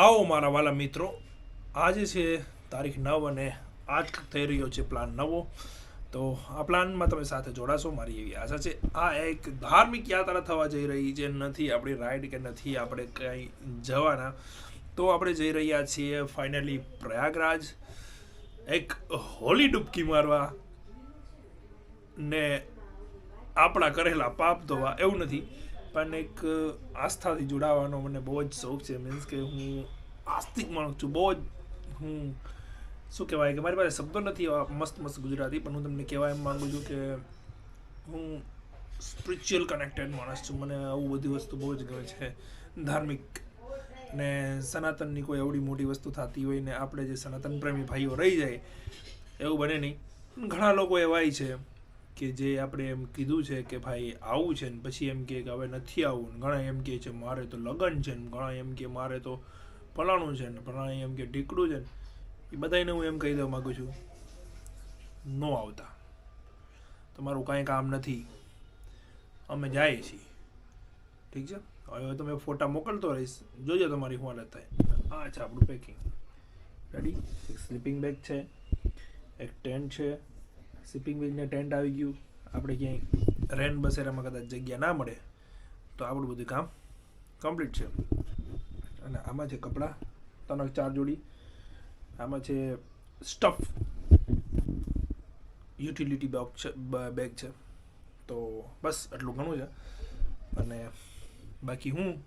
આવો મારા વાલા મિત્રો. આજે છે તારીખ નવ અને આજ થઈ રહ્યો છે પ્લાન નવો. તો આ પ્લાનમાં તમે સાથે જોડાશો. મારી એવી આશા છે. આ એક ધાર્મિક યાત્રા થવા જઈ રહી છે. નથી આપણી રાઈડ કે નથી આપણે કંઈ જવાના. તો આપણે જઈ રહ્યા છીએ ફાઇનલી પ્રયાગરાજ. એક હોલી ડૂબકી મારવા ને આપણા કરેલા પાપ ધોવા. એવું નથી. પણ એક આસ્થાથી જોડાવાનો મને બહુ જ શોખ છે. મીન્સ કે હું આસ્તિક માણસ છું. બહુ જ હું, શું કહેવાય કે મારી પાસે શબ્દો નથી મસ્ત મસ્ત ગુજરાતી, પણ હું તમને કહેવા એમ માગું છું કે હું સ્પિરિચ્યુઅલ કનેક્ટેડ માણસ છું. મને આવું બધી વસ્તુ બહુ જ ગમે છે. ધાર્મિક ને સનાતનની કોઈ એવડી મોટી વસ્તુ થતી હોય ને આપણે જે સનાતન પ્રેમી ભાઈઓ રહી જાય, એવું બને નહીં. ઘણા લોકો એવાય છે. કે જે આપણે એમ કીધું છે કે ભાઈ આવું છે ને પછી એમ કે હવે નથી આવું ને ઘણા એમ કહે છે મારે તો લગ્ન છે ને ઘણા એમ કે મારે તો ફલાણું છે ને ફલાણા એમ કે ઢીકડું છે ને, એ બધાને હું એમ કહી દેવા માગું છું, નો આવતા. તમારું કાંઈ કામ નથી. અમે જઈએ છીએ. ઠીક છે? હવે તમે ફોટા મોકલતો રહીશ. જોજો તમારી હાલત થાય. આ આપણું પેકિંગ રેડી એક સ્લીપિંગ બેગ છે, એક ટેન્ટ છે સ્લીપિંગ બેગને ટેન્ટ આવી ગયું. આપણે ક્યાંય રેન બસેરામાં કદાચ જગ્યા ના મળે, તો આપણું બધું કામ કમ્પ્લીટ છે. અને આમાં છે કપડાં, ત્રણ ચાર જોડી. આમાં છે સ્ટફ યુટિલિટી બેગ છે બેગ છે. તો બસ આટલું ઘણું છે. અને બાકી હું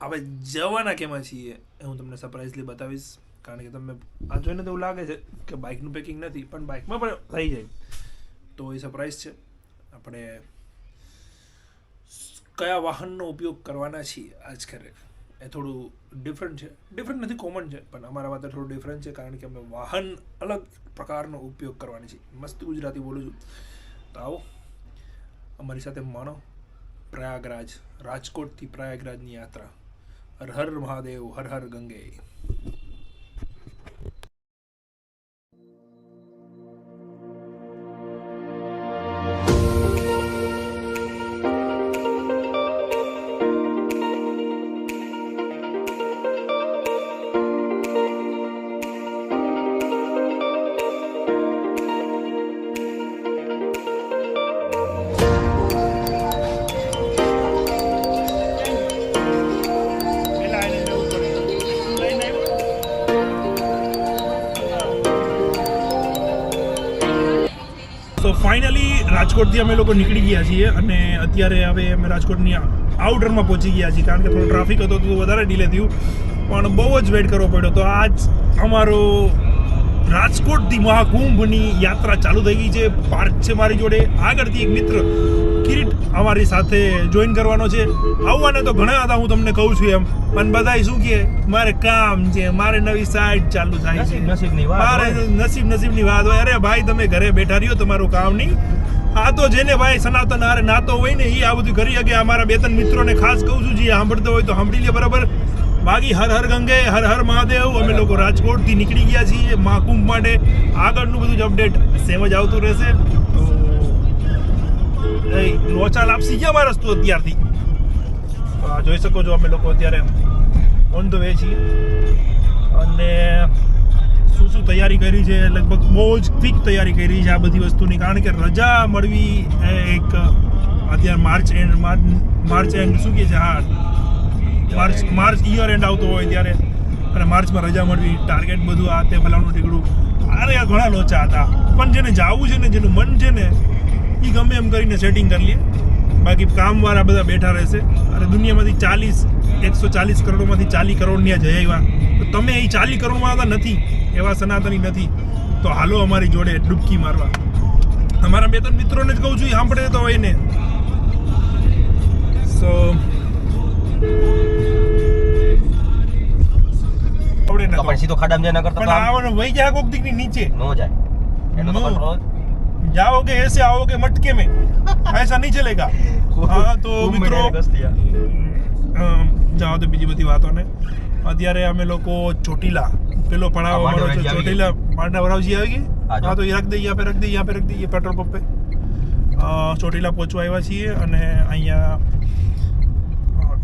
હવે જવાના કેમાં છીએ એ હું તમને સરપ્રાઇઝલી બતાવીશ. કારણ કે તમે આ જોઈને તો એવું લાગે છે કે બાઇકનું પેકિંગ નથી, પણ બાઇકમાં પણ થઈ જાય. તો એ સરપ્રાઇઝ છે. આપણે કયા વાહનનો ઉપયોગ કરવાના છીએ આજ ખરે? એ થોડું ડિફરન્ટ છે. ડિફરન્ટ નથી કોમન છે, પણ અમારા માટે થોડું ડિફરન્ટ છે, કારણ કે અમે વાહન અલગ પ્રકારનો ઉપયોગ કરવાની છે મસ્ત ગુજરાતી બોલું છું. તો આવો, અમારી સાથે માણો, પ્રયાગરાજ, રાજકોટથી પ્રયાગરાજની યાત્રા. હર હર મહાદેવ, હર હર ગંગે. રાજકોટથી અમે લોકો નીકળી ગયા છીએ અને અત્યારે હવે અમે રાજકોટની આઉટરમાં પહોંચી ગયા છીએ કારણ કે થોડો ટ્રાફિક હતો તો વધારે ડીલે થયું. પણ બહુ જ વેઇટ કરવો પડ્યો તો આજ અમારો રાજકોટથી મહાકુંભની યાત્રા ચાલુ થઈ ગઈ છે. પાર્ક છે મારી જોડે. આગળથી એક મિત્ર કિરીટ અમારી સાથે જોઈન કરવાનો છે. આવવાને તો ઘણા હતા હું તમને કહું છું એમ. પણ બધા શું કે મારે કામ છે મારે નવી સાઈડ ચાલુ થાય છે. નસીબની વાત મારે નસીબ નસીબની વાત હોય. અરે ભાઈ તમે ઘરે બેઠા રહ્યો તમારું કામ નહીં. આ તો જેને ભાઈ સનાતન હારે નાતો હોય ને એ આ બધું કરી શકે. અમારા બે ત્રણ મિત્રોને ખાસ કહું છું જે સાંભળતો હોય તો સાંભળી લે બરાબર. બાકી હર હર ગંગે હર હર મહાદેવ અમે લોકો રાજકોટથી નીકળી ગયા છીએ મહાકુંભ માટે. આગળનું બધું જ અપડેટ સેમ જ આવતું રહેશે. તો લોચા લાપસી ગયા મારા રસ્તો અત્યારથી? જોઈ શકો છો અમે લોકો અત્યારે ઓન ધ વે છીએ. અને શું તૈયારી કરી છે? લગભગ બહુ જ ક્વિક તૈયારી કરી છે આ બધી વસ્તુની. કારણ કે રજા મળવી એ એક, અત્યારે માર્ચ એન્ડ માર્ચ એન્ડ શું કહે છે? હા. માર્ચ માર્ચ યર એન્ડ આવતો હોય ત્યારે. અને માર્ચમાં રજા મળવી ટાર્ગેટ બધું આ તે ફલાણું ટીકડું. અરે, આ ઘણા લોચા હતા. પણ જેને જાવું છે ને, જેનું મન છે ને એ ગમે એમ કરીને સેટિંગ કરી લે. બાકી કામવાળા બધા બેઠા રહેશે. અને દુનિયામાંથી ચાલીસ, એકસો ચાલીસ કરોડમાંથી ચાલીસ કરોડની જઈ આવ્યા. તો તમે એ ચાલીસ કરોડમાં હતા, નથી. એવા સનાતની નથી તો હાલો અમારી જોડે ડૂબકી મારવા અમારા બે ત્રણ મિત્રોને જ કહું છું એ સાંભળે તો હોય ને સો આવડે ને તો પણ સીધો ખાડામાં જાય ન કરતો પણ આવવાનું વહી જાય કોક દીકની નીચે નો જાય એટલો તો No. control. जाओगे ऐसे आओगे मटके में ऐसा नहीं चलेगा हाँ तो ખૂબ મિત્રો મેળાની કસ્તી આ. અમ, જાઓ તો બીજી બધી વાતોને અત્યારે અમે લોકો ચોટીલા પેલો पड़ा हुआ जो चोटीला मांडा भराव આવી ગઈ? હા તો એ રખ દે અહીંયા પે રખ દે અહીંયા પે રખ દે એ પેટ્રોલ પંપ. ચોટીલા પહોંચવા આવ્યા છીએ અને અહીંયા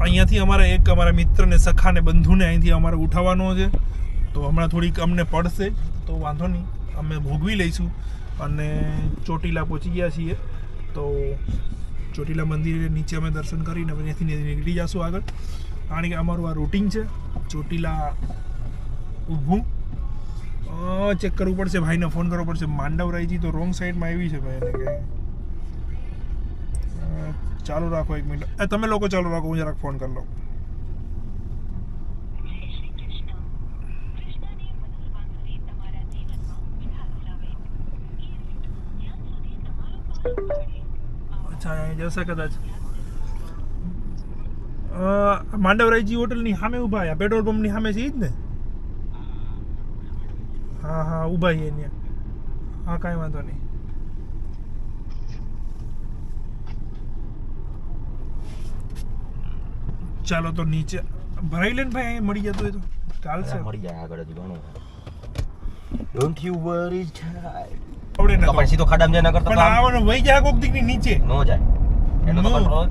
અહીંયાથી અમારા એક અમારા મિત્રને સખાને બંધુને અહીંથી અમારે ઉઠાવવાનો છે. તો હમણાં થોડીક અમને પડશે તો વાંધો નહીં. અમે ભોગવી લઈશું અને ચોટીલા પહોંચી ગયા છીએ. તો ચોટીલા મંદિરે નીચે અમે દર્શન કરીને અહીંયાથી નીકળી જશું આગળ. કારણ કે અમારું આ રૂટિન છે ચોટીલા ઊભું. ચેક કરવું પડશે ભાઈને ફોન કરવો પડશે. માંડવરાયજી તો રોંગ સાઈડમાં આવી છે ભાઈ એને કંઈ. ચાલુ રાખો એક મિનિટ એ તમે લોકો ચાલુ રાખો હું જરાક ફોન કરી લઉં. અચ્છા અહીં જશે કદાચ. અ, હોટલની સામે ઊભા પેટ્રોલ પંપની સામે છે એ જ ને? હા હા ઊભા છે ત્યાં હા કાંઈ વાંધો નહીં ચાલો તો નીચે ભરાઈ લે ને ભાઈ અહીં મળી જતું હોય તો ચાલશે મળી જાય આગળ હજી ઘણું ડોન્ટ યુ વરી આવડે ને તો પણ સીધો ખાડામાં જાય ન કરતો પણ આવવાનું વહી જાય કોક દીકની નીચે નો જાય એનો તો No. control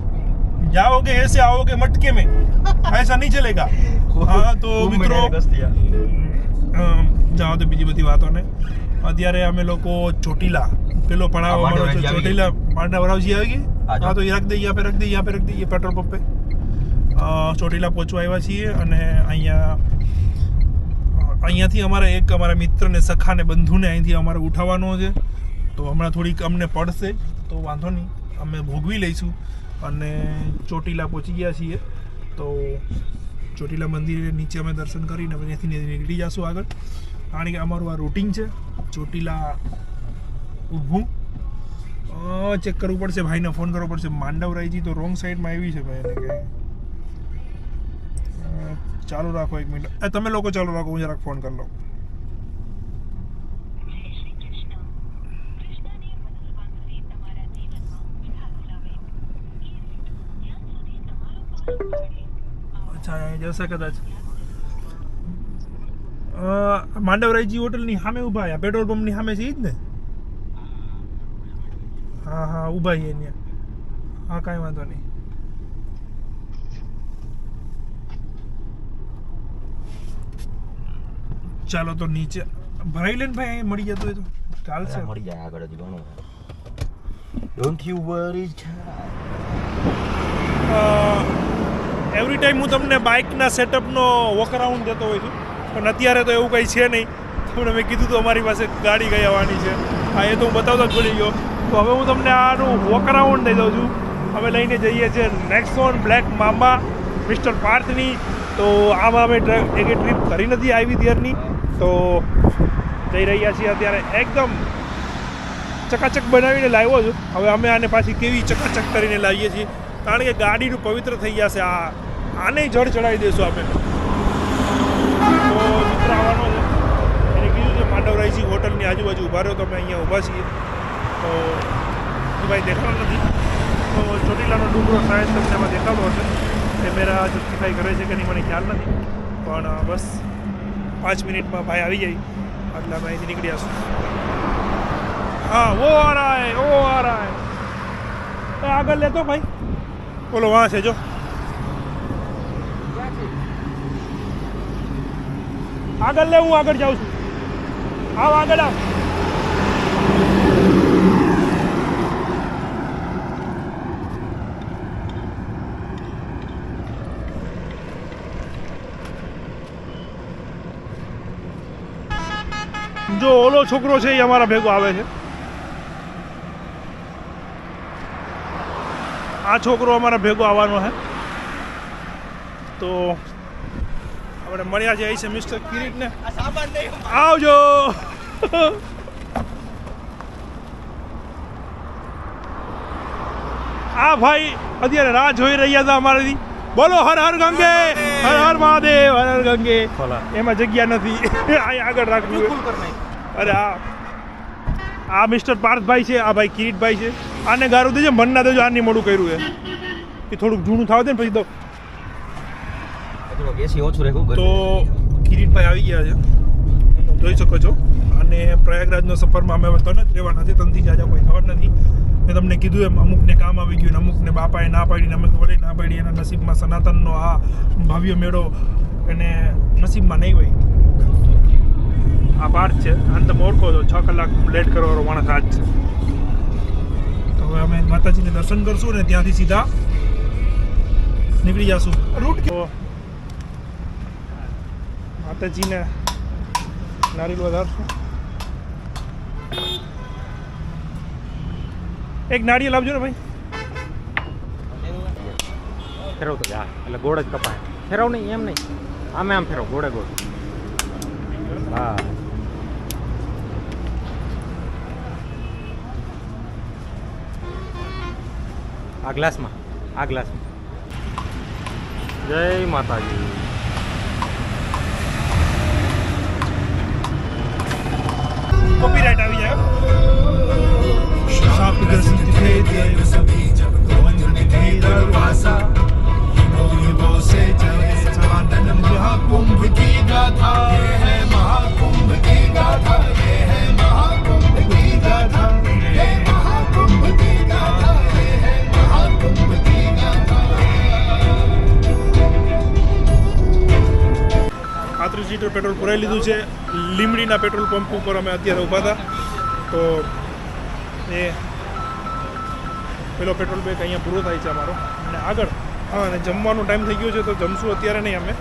जाओगे ऐसे आओगे मटके में ऐसा नहीं चलेगा हाँ तो ખૂબ જાઓ તો બીજી બધી વાતોને. અત્યારે અમે લોકો ચોટીલા પેલો પડાવ અમારો ચોટીલા માંડવરાવજી આવી ગઈ? હા, તો એ રખ દઈએ આપણે રખ દઈએ આપણે રખ દઈએ પેટ્રોલ પંપે. ચોટીલા પહોંચવા આવ્યા છીએ અને અહીંયા અહીંયાથી અમારે એક અમારા મિત્રને સખાને બંધુને અહીંથી અમારે ઉઠાવવાનો છે. તો હમણાં થોડીક અમને પડશે તો વાંધો નહીં અમે ભોગવી લઈશું. અને ચોટીલા પહોંચી ગયા છીએ. તો ચોટીલા મંદિરે નીચે અમે દર્શન કરીને અહીંયાથી નીકળી જશું આગળ. કારણ કે અમારું આ રૂટિન છે. ચોટીલા ઊભું. ચેક કરવું પડશે. ભાઈને ફોન કરવો પડશે. માંડવરાયજી તો રોંગ સાઈડમાં આવી છે ભાઈ એને ચાલુ રાખો એક મિનિટ. તમે લોકો ચાલુ રાખો. હું જરાક ફોન કરી લઉં. અચ્છા જશે કદાચ. અ, માંડવરાઈજી હોટલની સામે ઊભા છે પેટ્રોલ પંપની સામે છે ઈ જ ને? હા હા ઊભા છે ત્યાં હા કાંઈ વાંધો નહીં. ચાલો તો નીચે. ભરાઈ લે ને ભાઈ અહીં મળી જતું હોય તો ચાલશે. મળી જાય આગળ જ ઘણું. Don't you worry every time હું તમને બાઇકના સેટઅપનો વોક અરાઉન્ડ દેતો હોઉં છું પણ અત્યારે તો એવું કંઈ છે નહીં. તમને મેં કીધું તો અમારી પાસે ગાડી ગઈ આવવાની છે. હા, એ તો હું બતાવતો જ ભૂલી ગયો. તો હવે હું તમને આનું વોક અરાઉન્ડ દઈ દઉં છું. અમે લઈને જઈએ છીએ નેક્સોન બ્લેક મામા મિસ્ટર પાર્થની તો આમાં અમે એક ટ્રીપ કરી નથી આવી ત્યારની. તો જઈ રહ્યા છીએ અત્યારે એકદમ ચકાચક બનાવીને લાવ્યો છું. હવે અમે આને પાછી કેવી ચકાચક કરીને લાવીએ છીએ. કારણ કે ગાડીનું પવિત્ર થઈ જશે. આ આને જળ ચડાવી દઈશું આપણે. તો મિત્ર આવવાનો છે. એને કીધું છે પાંડવરાયજી હોટલની આજુબાજુ ઊભા રહ્યો તો અમે અહીંયા ઊભા છીએ. તો ભાઈ દેખાડો નથી. તો ચોટીલાનો ડુંગરો સાહેબ તમને એમાં દેખાડો હશે. કેમેરા જસ્ટિફાઈ કરે છે કે નહીં, મને ખ્યાલ નથી. પણ બસ પાંચ મિનિટમાં ભાઈ આવી જાય. એટલે અમે અહીંથી નીકળી આવીશું હા, ઓ આ ઓ આ આગળ લેતો ભાઈ. બોલો વાં છે જો. આગળ લે, હું આગળ જાઉં છું. આવ, આગળ આવ. જો ઓલો છોકરો છે, એ અમારા ભેગો આવે છે. આ છોકરો અમારા ભેગો આવવાનો છે. તો આપણે મળ્યા છે છે મિસ્ટર કિરીટને. આવજો. આ ભાઈ અત્યારે રાહ જોઈ રહ્યા હતા અમારાથી. બોલો હર હર ગંગે. હર હર મહાદેવ હર હર ગંગે. એમાં જગ્યા નથી. અહીં આગળ રાખવું અરે આ આ મિસ્ટર પાર્થભાઈ છે આ ભાઈ કિરીટભાઈ છે. આને ગારું દેજો મન ના દેજો આની મોડું કર્યું છે. એ થોડુંક જૂનું થાવ દે ને પછી તો એસી ઓછું રહે તો કિરીટભાઈ આવી ગયા છે. જોઈ શકો છો. અને પ્રયાગરાજનો સફરમાં અમે તને જ રહેવાના છે તનથી જાજા કોઈ ખબર નથી. મેં તમને કીધું એમ અમુકને કામ આવી ગયું ને અમુકને બાપાએ ના પાડીને અમુક વડે ના પાડી એના નસીબમાં સનાતનનો આ ભવ્ય મેળો એને નસીબમાં નહીં હોય. આ પાર્ટ છે. અને તમે ઓળખો છો. છ કલાક લેટ કરવાનો માણસ આજ છે. તો હવે અમે માતાજીને દર્શન કરશું ને ત્યાંથી સીધા નીકળી જશું. રૂટ કે માતાજીને નારિયેળ વધારશું. એક નારિયેળ આપજો ને ભાઈ. ફેરવ તો જા, એટલે ગોળ જ કપાય. ફેરવ નહીં, એમ નહીં. આમે આમ ફેરવ, ગોળે ગોળ. હા. આ ગ્લાસમાં આ ગ્લાસમાં. જય માતાજી. કોપીરાઇટ આવી જાય સાપ ગસતી ભેદ સભી જબ ગોંદ ધીર પાસા પુરાઈ લીધું છે. લીમડીના પેટ્રોલ પંપ ઉપર અમે અત્યારે ઊભા હતા. તો એ પેલો પેટ્રોલ બેગ અહીંયા પૂરો થાય છે અમારો. અને આગળ, હા, અને જમવાનો ટાઈમ થઈ ગયો છે તો જમશું અત્યારે નહીં અમે.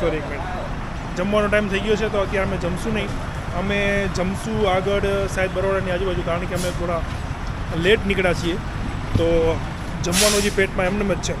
સોરી એક મિનિટ જમવાનો ટાઈમ થઈ ગયો છે તો અત્યારે અમે જમશું નહીં. અમે જમશું આગળ સાહેબ બરોડાની આજુબાજુ, કારણ કે અમે થોડા લેટ નીકળ્યા છીએ. તો જમવાનું હજી પેટમાં એમને જ છે.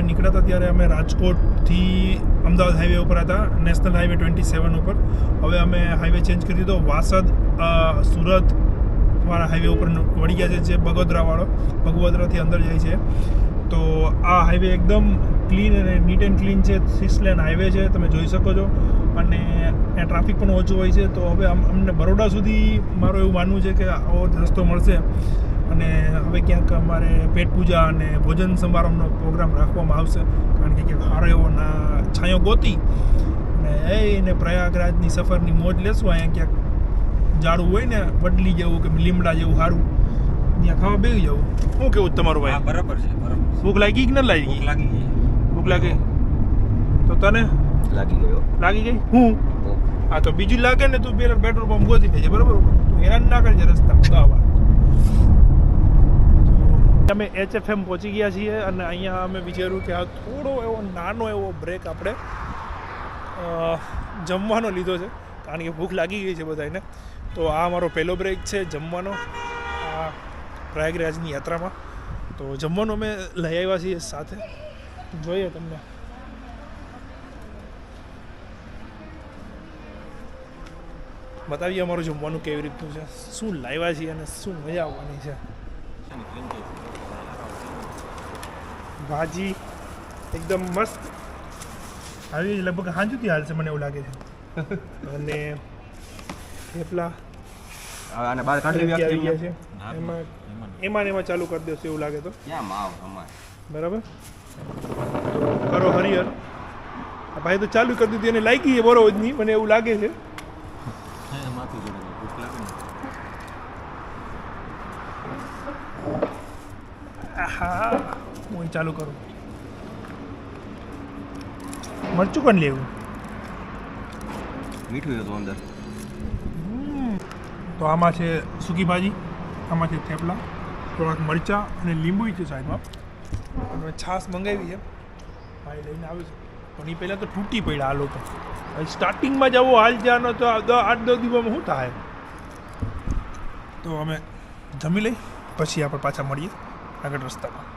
અમે નીકળ્યા હતા ત્યારે અમે રાજકોટથી અમદાવાદ હાઈવે ઉપર હતા નેશનલ હાઈવે ટ્વેન્ટી સેવન ઉપર. હવે અમે હાઈવે ચેન્જ કરી દીધો. વાસદ સુરત વાળા હાઈવે ઉપર વળી ગયા છે, જે બગોદરાવાળો બગોદરાથી અંદર જાય છે. તો આ હાઈવે એકદમ ક્લીન અને નીટ એન્ડ ક્લીન છે. સિક્સ લેન હાઈવે છે, તમે જોઈ શકો છો. અને ત્યાં ટ્રાફિક પણ ઓછું હોય છે. તો હવે અમ- અમને બરોડા સુધી મારું એવું માનવું છે કે આવો રસ્તો મળશે. અને હવે ક્યાંક અમારે પેટ પૂજા અને ભોજન સમારંભનો પ્રોગ્રામ રાખવામાં આવશે કારણ કે ક્યાંક હારો એવો ના છાંયો ગોતી અને એને પ્રયાગરાજની સફરની મોજ લેશું. અહીંયા ક્યાંક જાડું હોય ને વડલી જેવું કે લીમડા જેવું સારું ત્યાં ખાવા બેસી જવું શું કેવું તમારું હા ભાઈ બરાબર છે બરાબર ભૂખ લાગી કે ન લાગી? ભૂખ લાગી ગઈ ભૂખ લાગે? તો તને? લાગી ગયો. લાગી ગઈ? હું? હા તો બીજું લાગે ને તું પેલા પેટ્રોલ પંપ ગોતી લેજે બરાબર? તું હેરાન ના કરજે રસ્તા ગાવા અમે એચએફએમ પહોંચી ગયા છીએ અને અહીંયા અમે વિચાર્યું કે આ થોડો એવો નાનો એવો બ્રેક આપણે જમવાનો લીધો છે. કારણ કે ભૂખ લાગી ગઈ છે બધાને તો આ મારો પહેલો બ્રેક છે જમવાનો, આ પ્રયાગરાજની યાત્રામાં. તો જમવાનું અમે લઈ આવ્યા છીએ સાથે. જોઈએ તમને. બતાવીએ અમારું જમવાનું કેવી રીતનું છે, શું લાવ્યા છીએ અને શું મજા આવવાની છે. ભાજી એકદમ મસ્ત. આવી લગભગ હાંજુથી હાલશે મને એવું લાગે છે. અને થેપલા આને બહાર આવી ગયા છે. એમાં એમાં ને એમાં ચાલુ કરી દેશે એવું લાગે તો. ક્યાં માવ અમારે? બરાબર? કરો હરિહર. આ ભાઈ તો ચાલુ કરી દીધું એને લાગી છે બરોબર જ નહીં મને એવું લાગે છે માથું જોડે ભૂખ લાગે ને આહા ચાલુ કરું. મરચું પણ લેવું? મીઠું હતું અંદર. તો આમાં છે સૂકી ભાજી આમાં છે થેપલા થોડાક મરચાં અને લીંબુ છે સાઈડમાં અમે છાશ મંગાવી છે. ભાઈ લઈને આવ્યો છે. પણ એ પહેલાં તો તૂટી પડ્યા આ લોકો. સ્ટાર્ટિંગમાં જવો હાલ જવાનો તો આઠ દસ દિવસમાં શું થાય? તો અમે જમી લઈ પછી આપણે પાછા મળીએ આગળ રસ્તામાં.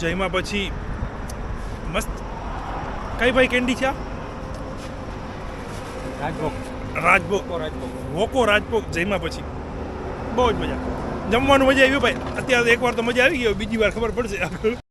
જયમાં પછી મસ્ત. કઈ ભાઈ કેન્ડી છે રાજભોગ. રાજભોગ. રાજભોગ. વોકો રાજભોગ. જયમાં પછી. બહુ જ મજા. જમવાનું મજા આવી ભાઈ. અત્યારે એકવાર તો મજા આવી ગઈ બીજી વાર ખબર પડશે.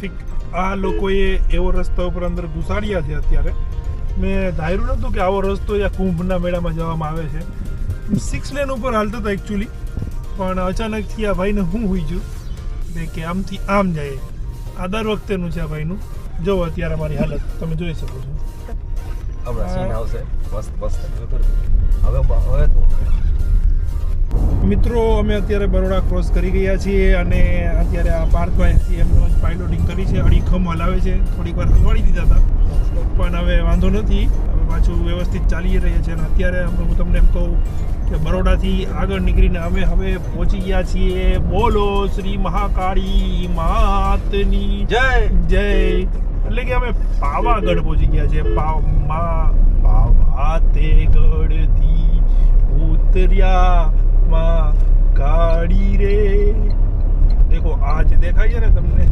ટ્રાફિક આ લોકોએ એવો રસ્તા ઉપર અંદર ઘુસાડ્યા છે અત્યારે. મેં ધાર્યું નહોતું કે આવો રસ્તો યા કુંભના મેળામાં જવામાં આવે છે. સિક્સ લેન ઉપર હાલતો હતો એકચ્યુઅલી પણ અચાનકથી આ ભાઈને હું હોઈ ગયું બે કે આમથી આમ જાય. આ દર વખતેનું છે આ ભાઈનું. જો અત્યારે મારી હાલત તમે જોઈ શકો છો. હવે હવે હવે તો મિત્રો અમે અત્યારે બરોડા ક્રોસ કરી ગયા છીએ અને અત્યારે આ પાર્થભાઈ એમનો પાઇલોટિંગ કરી છે. અડીખમ હલાવે છે. થોડીક વાર હલવાડી દીધા હતા. પણ હવે વાંધો નથી. હવે પાછું વ્યવસ્થિત ચાલી રહ્યા છે અને અત્યારે હું તમને એમ કહું કે બરોડાથી આગળ નીકળીને અમે હવે પહોંચી ગયા છીએ. બોલો શ્રી મહાકાળી માતની જય. જય. એટલે કે અમે પાવાગઢ પહોંચી ગયા છીએ. પાવ મા પાવાતે ગઢથી ઉતર્યા. માં ગાડી રે. દેખો આ જે દેખાય છે ને તમને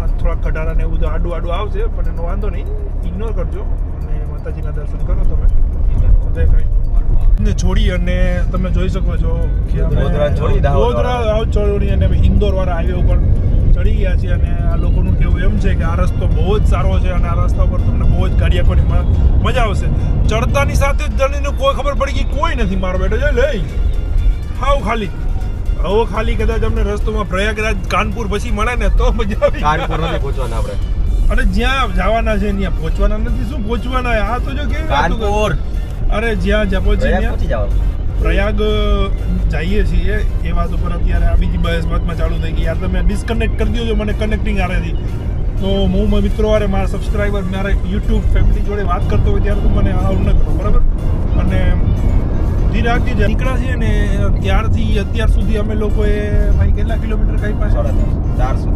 આ થોડા કઢારા ને એવું બધું આડું આડું આવશે પણ એનો વાંધો નહીં. ઇગ્નોર કરજો. અને માતાજીના દર્શન કરો તમે. ને છોડી અને તમે જોઈ શકો છો કે ગોધરા છોડી ગોધરા છોડી અને ઇન્દોર વાળા હાઈવે ઉપર ચડી ગયા છે અને આ લોકોનું કેવું એમ છે કે આ રસ્તો બહુ જ સારો છે અને આ રસ્તા પર તમને બહુ જ ગાડી આંખોની મજા આવશે. ચડતાની સાથે જ જણીને કોઈ ખબર પડી ગઈ? કોઈ નથી મારો બેટો. છે લઈ. હાવ ખાલી. હવે ખાલી કદાચ અમને રસ્તોમાં પ્રયાગરાજ કાનપુર પછી મળે ને તો મજા આવી કાનપુર નથી પહોંચવાના આપણે. અને જ્યાં જવાના છે ત્યાં પહોંચવાના નથી. શું પહોંચવાના? આ તો જો કેવી કાનપુર. અરે જ્યાં જ્યાં પહોંચી ત્યાં પહોંચી જવાનું. પ્રયાગ જઈએ છીએ એ વાત ઉપર અત્યારે આ બીજી બસ વાતમાં ચાલુ થઈ ગઈ. યાર તમે ડિસ્કનેક્ટ કરી દીધો મને કનેક્ટિંગ આરેથી તો હું મારા મિત્રો વારે મારા સબસ્ક્રાઈબર મારા યુટ્યુબ ફેમિલી જોડે વાત કરતો હોય ત્યારે તો મને આવું ન કરો બરાબર? અને ધીરાગથી જે નીકળ્યા છીએ ને ત્યારથી અત્યાર સુધી અમે લોકોએ ભાઈ કેટલા કિલોમીટર કાંઈ પાછળ ચારસો.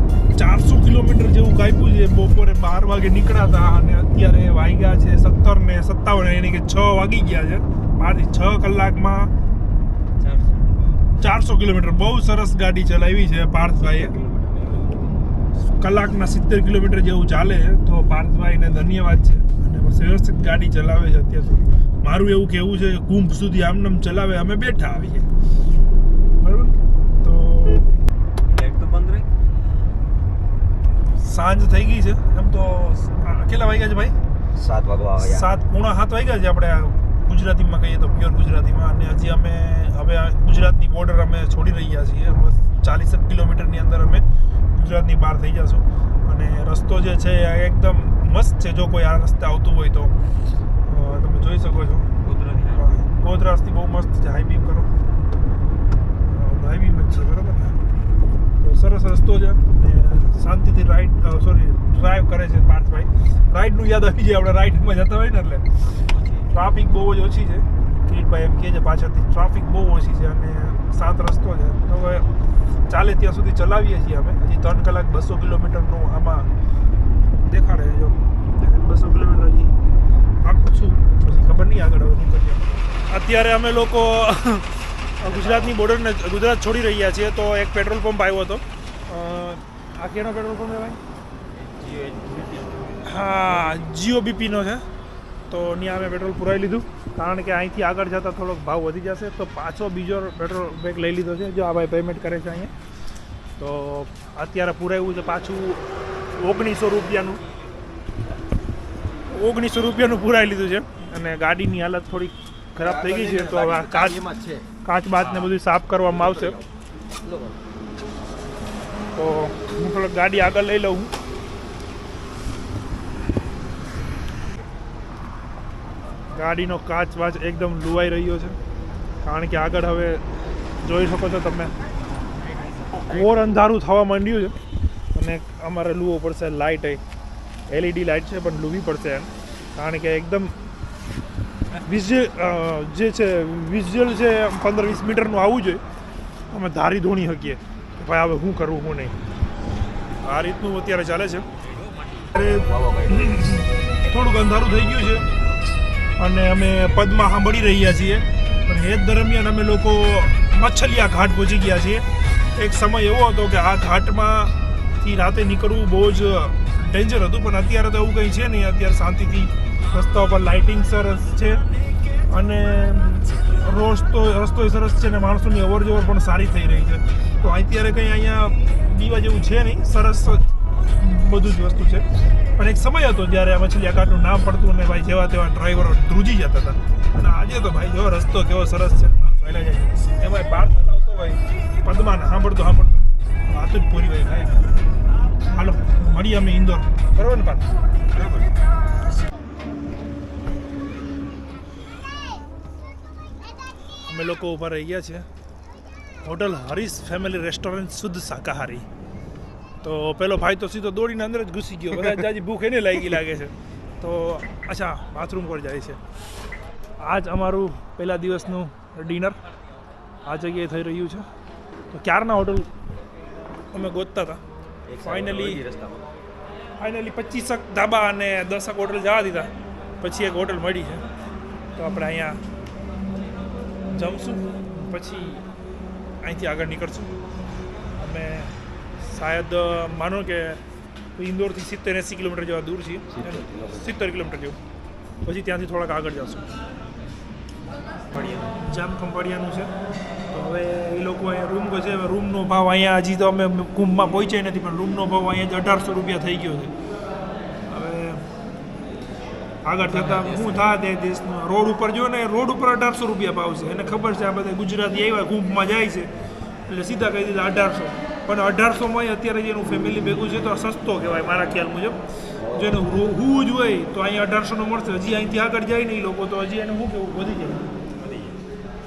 ચારસો કિલોમીટર જેવું કાપ્યું છે. બપોરે બાર વાગે નીકળ્યા હતા અને અત્યારે વાગ્યા છે સત્તર ને સત્તાવન એની કે છ વાગી ગયા છે. બારથી છ કલાકમાં ચારસો કિલોમીટર. બહુ સરસ ગાડી ચલાવી છે પાર્થભાઈએ. કલાકના સિત્તેર કિલોમીટર જેવું ચાલે તો પાર્થભાઈને ધન્યવાદ છે. અને બસ વ્યવસ્થિત ગાડી ચલાવે છે અત્યાર સુધી. મારું એવું કેવું છે કે કુંભ સુધી આમનામ ચલાવે અમે બેઠા આવીએ. બરાબર? તો બંધ રહી. સાંજ થઈ ગઈ છે. એમ તો કેટલા વાગ્યા છે ભાઈ? સાત વાગવા સાત પૂણા સાત વાગ્યા છે આપણે આ ગુજરાતીમાં કહીએ તો પ્યોર ગુજરાતીમાં. અને હજી અમે હવે ગુજરાતની બોર્ડર અમે છોડી રહ્યા છીએ. બસ ચાલીસ કિલોમીટરની અંદર અમે ગુજરાતની બહાર થઈ જશું. અને રસ્તો જે છે એ એકદમ મસ્ત છે. જો કોઈ આ રસ્તે આવતું હોય તો તમે જોઈ શકો છો. ગોધરાસથી બહુ મસ્ત છે હાઈ બીમ કરો. હાઈ બીમ જ છે બરાબર ને? તો સરસ રસ્તો છે. અને શાંતિથી રાઈડ સોરી ડ્રાઈવ કરે છે પાર્થભાઈ. રાઈડનું યાદ આવી જાય આપણે રાઈડમાં જતા હોય ને એટલે. ટ્રાફિક બહુ જ ઓછી છે. કિરીટભાઈ એમ કહે છે પાછળથી ટ્રાફિક બહુ ઓછી છે અને સાત રસ્તો છે. તો હવે ચાલે ત્યાં સુધી ચલાવીએ છીએ અમે. હજી ત્રણ કલાક બસો કિલોમીટરનું આમાં દેખાડે જો. બસો કિલોમીટર હજી આખું છું. પછી ખબર નહીં આગળ હવે નીકળીએ અત્યારે અમે લોકો ગુજરાતની બોર્ડરને ગુજરાત છોડી રહ્યા છીએ તો એક પેટ્રોલ પંપ આવ્યો હતો. આ કેનો પેટ્રોલ પંપ ભાઈ? હા જીઓ બીપીનો છે. તો ત્યાં અમે પેટ્રોલ પુરાવી લીધું. કારણ કે અહીંથી આગળ જતાં થોડોક ભાવ વધી જશે. તો પાછો બીજો પેટ્રોલ બેગ લઈ લીધો છે જો આ ભાઈ પેમેન્ટ કરે છે અહીંયા. તો અત્યારે પુરાવ્યું છે પાછું ઓગણીસો રૂપિયાનું. ઓગણીસો રૂપિયાનું પુરાવી લીધું છે. અને ગાડીની હાલત થોડી ખરાબ થઈ ગઈ છે તો હવે આ કાચ છે. કાચ બાતને બધું સાફ કરવામાં આવશે. તો હું થોડોક ગાડી આગળ લઈ લઉં. ગાડીનો કાચ વાચ એકદમ લુવાઈ રહ્યો છે. કારણ કે આગળ હવે જોઈ શકો છો તમે. ઘોર અંધારું થવા માંડ્યું છે. અને અમારે લુવો પડશે લાઇટ એલઈડી લાઇટ છે, પણ લુવી પડશે એમ. કારણ કે એકદમ વિઝ્યુઅલ જે છે વિઝ્યુઅલ છે પંદર વીસ મીટરનું આવવું જોઈએ. અમે ધારી ધોણી શકીએ. કે ભાઈ હવે શું કરવું હું નહીં. આ રીતનું અત્યારે ચાલે છે. થોડુંક અંધારું થઈ ગયું છે. અને અમે પદમાં સાંભળી રહ્યા છીએ. પણ એ દરમિયાન અમે લોકો મચ્છલિયા ઘાટ પહોંચી ગયા છીએ. એક સમય એવો હતો કે આ ઘાટમાંથી રાતે નીકળવું બહુ જ ડેન્જર હતું, પણ અત્યારે તો એવું કંઈ છે નહીં. અત્યારે શાંતિથી રસ્તા ઉપર લાઇટિંગ સરસ છે. અને રસ્તો રસ્તો સરસ છે ને માણસોની અવર જવર પણ સારી થઈ રહી છે. તો અત્યારે કંઈ અહીંયા દીવા જેવું છે નહીં? સરસ બધું જ વસ્તુ છે. પણ એક સમય હતો જ્યારે આ મછલી આકારનું નામ પડતું અને ભાઈ જેવા તેવા ડ્રાઈવરો ધ્રુજી જતા હતા. અને આજે તો ભાઈ જો રસ્તો કેવો સરસ છે. જાય. એમાં બાર ચલાવતો હોય પદમાં સાંભળતો સાંભળતો. વાત જ પૂરી હોય ભાઈ. હાલો, મળીએ અમે ઇન્દોર. બરોબર ને પાછું? અમે લોકો ઊભા રહી ગયા છે હોટલ હરીશ ફેમિલી રેસ્ટોરન્ટ શુદ્ધ શાકાહારી. તો પેલો ભાઈ તો સીધો દોડીને અંદર જ ઘૂસી ગયો. બધા જાજી ભૂખ એને લાગી લાગે છે. તો અચ્છા બાથરૂમ પર જાય છે. આજ અમારું પહેલા દિવસનું ડિનર આ જગ્યાએ થઈ રહ્યું છે. તો ક્યારના હોટલ અમે ગોતતા હતા? ફાઇનલી ફાઇનલી પચીસક ધાબા અને દસક હોટલ જવા દીધા. પછી એક હોટલ મળી છે. તો આપણે અહીંયા જમશું. પછી અહીંથી આગળ નીકળશું. અમે શાયદ માનો કે ઇન્દોરથી સિત્તેર એંસી કિલોમીટર જેવા દૂર છે સિત્તેર કિલોમીટર. જેવું. પછી ત્યાંથી થોડાક આગળ જશું. જામ ખંભાળિયાનું છે. તો હવે એ લોકો અહીંયા રૂમ છે. હવે રૂમનો ભાવ અહીંયા હજી તો અમે કુંભમાં પહોંચ્યા નથી પણ રૂમનો ભાવ અહીંયા જ અઢારસો રૂપિયા થઈ ગયો છે. હવે આગળ થતાં શું થાય તે દેશનો રોડ ઉપર જો ને રોડ ઉપર અઢારસો રૂપિયા ભાવ છે. એને ખબર છે આ બધા ગુજરાતી આવ્યા કુંભમાં જાય છે. એટલે સીધા કહી દીધા અઢારસો. પણ અઢારસોમાં અત્યારે જેનું ફેમિલી ભેગું છે તો સસ્તો કહેવાય મારા ખ્યાલ મુજબ. જેને હોવું જ હોય તો અહીંયા અઢારસોનો મળશે. હજી અહીંથી આગળ જાય ને એ લોકો તો હજી એને શું કેવું વધી જાય.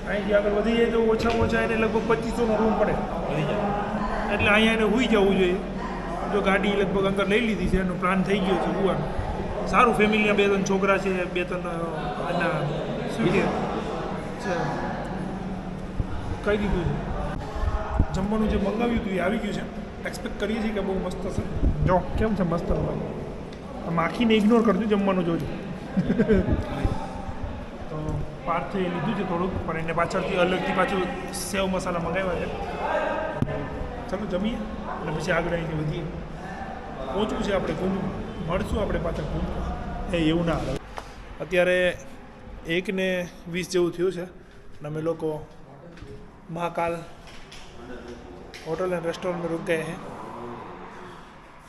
અહીંથી આગળ વધી જાય તો ઓછામાં ઓછા એને લગભગ પચીસોનો રૂમ પડે. એટલે અહીંયા એને હુઈ જવું જોઈએ. જો ગાડી લગભગ અંદર લઈ લીધી છે એનો પ્લાન થઈ ગયો છે હુવાનો. સારું ફેમિલીના બે ત્રણ છોકરા છે બે ત્રણ એના શું કે? કહી દીધું છે? જમવાનું જે મંગાવ્યું હતું એ આવી ગયું છે. એક્સપેક્ટ કરીએ છીએ કે બહુ મસ્ત હશે. જો કેમ છે મસ્ત માખીને ઇગ્નોર કરજો જમવાનું જોજો. તો પાર્થે લીધું છે થોડુંક પણ એને પાછળથી અલગથી પાછું સેવ મસાલા મંગાવ્યા છે. ચાલો જમીએ અને પછી આગળ અહીંથી વધીએ. પહોંચવું છે આપણે કુંભ મળશું આપણે પાછળ કુંભ એ એવું ના આવે. અત્યારે એકને વીસ જેવું થયું છે અને અમે લોકો મહાકાલ होटल एंड रेस्टोरेंट में रुक गए हैं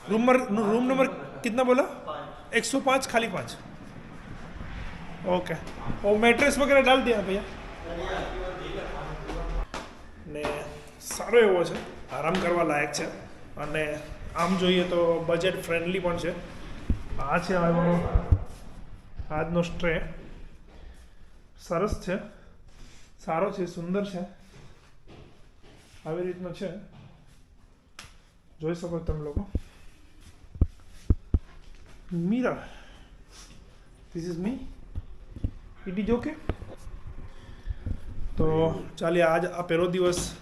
रूम नंबर रूम नंबर कितना बोला एक सौ पाँच खाली पाँच ओके और मैट्रेस वगैरह डाल दिया भैया ને સારો એવો છે આરામ કરવા લાયક છે અને આમ જોઈએ તો બજેટ ફ્રેન્ડલી પણ છે આ છે અમારો આજનો સ્ટ્રે સરસ છે સારો છે સુંદર છે આવી રીતનો છે. જોઈ શકો તમે લોકો. Meera this is me it is okay તો ચાલીએ, આજ આ પહેલો દિવસ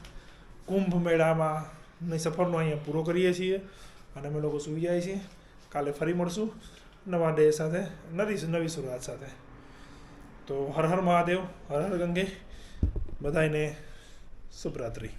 કુંભ મેળામાં ની સફરનો અહીંયા પૂરો કરીએ છીએ અને અમે લોકો સુઈ જાય છીએ. કાલે ફરી મળશું નવા ડે સાથે, નવી નવી શરૂઆત સાથે. તો હર હર મહાદેવ, હર હર ગંગે. બધાને શુભરાત્રિ.